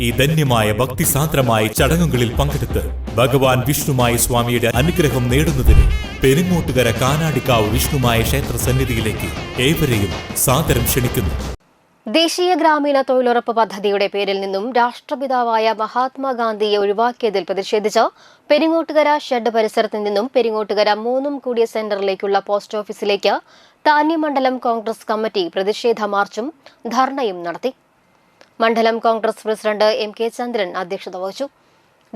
ഈ ധന്യമായ ഭക്തിസാന്ദ്രമായ ചടങ്ങുകളിൽ പങ്കെടുത്ത് ഭഗവാൻ വിഷ്ണുമായ സ്വാമിയുടെ അനുഗ്രഹം നേടുന്നതിന് പെരുങ്ങോട്ടുകര കാനാടിക്കാവ് വിഷ്ണുമായ ക്ഷേത്ര സന്നിധിയിലേക്ക് ഏവരെയും സാദരം ക്ഷണിക്കുന്നു. ദേശീയ ഗ്രാമീണ തൊഴിലുറപ്പ് പദ്ധതിയുടെ പേരിൽ നിന്നും രാഷ്ട്രപിതാവായ മഹാത്മാഗാന്ധിയെ ഒഴിവാക്കിയതിൽ പ്രതിഷേധിച്ച് പെരിങ്ങോട്ടുകര ഷെഡ് പരിസരത്ത് നിന്നും പെരിങ്ങോട്ടുകര മൂന്നും കൂടിയ സെന്ററിലേക്കുള്ള പോസ്റ്റ് ഓഫീസിലേക്ക് താന്യമണ്ഡലം കോൺഗ്രസ് കമ്മിറ്റി പ്രതിഷേധ മാർച്ചും ധർണയും നടത്തി. മണ്ഡലം Congress president M K Chandran അധ്യക്ഷത വഹിച്ചു.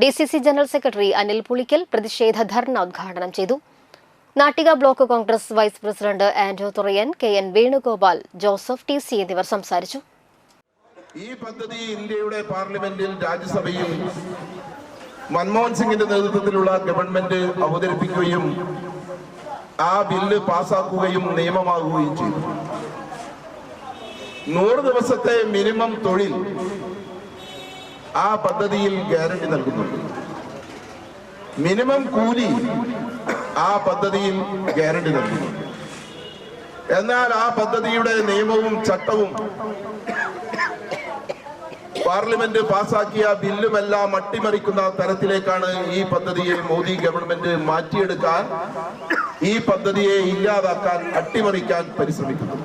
D C C general secretary Anil Pulikkal പ്രതിഷേധ ധർണ ഉദ്ഘാടനം ചെയ്തു. Nattika block Congress vice president Anto Thurayan K N Venugopal Joseph T C എന്നിവർ സംസാരിച്ചു. ഈ പദ്ധതി ഇന്ത്യയുടെ പാർലമെന്റിൽ രാജ്യസഭയും മൻമോഹൻ സിംഗിന്റെ നേതൃത്വത്തിലുള്ള ഗവൺമെന്റ് അവതരിപ്പിക്കുകയും ആ ബില്ല് പാസാക്കുകയും നിയമമാകുകയും ചെയ്തു. നൂറ് ദിവസത്തെ മിനിമം തൊഴിൽ ആ പദ്ധതിയിൽ ഗ്യാരണ്ടി നൽകുന്നുണ്ട്. മിനിമം കൂലി ആ പദ്ധതിയിൽ ഗ്യാരണ്ടി നൽകുന്നു. എന്നാൽ ആ പദ്ധതിയുടെ നിയമവും ചട്ടവും പാർലമെന്റ് പാസാക്കിയ ബില്ലുമെല്ലാം അട്ടിമറിക്കുന്ന തരത്തിലേക്കാണ് ഈ പദ്ധതിയെ മോദി ഗവൺമെന്റ് മാറ്റിയെടുക്കാൻ ഈ പദ്ധതിയെ ഇല്ലാതാക്കാൻ അട്ടിമറിക്കാൻ പരിശ്രമിക്കുന്നത്.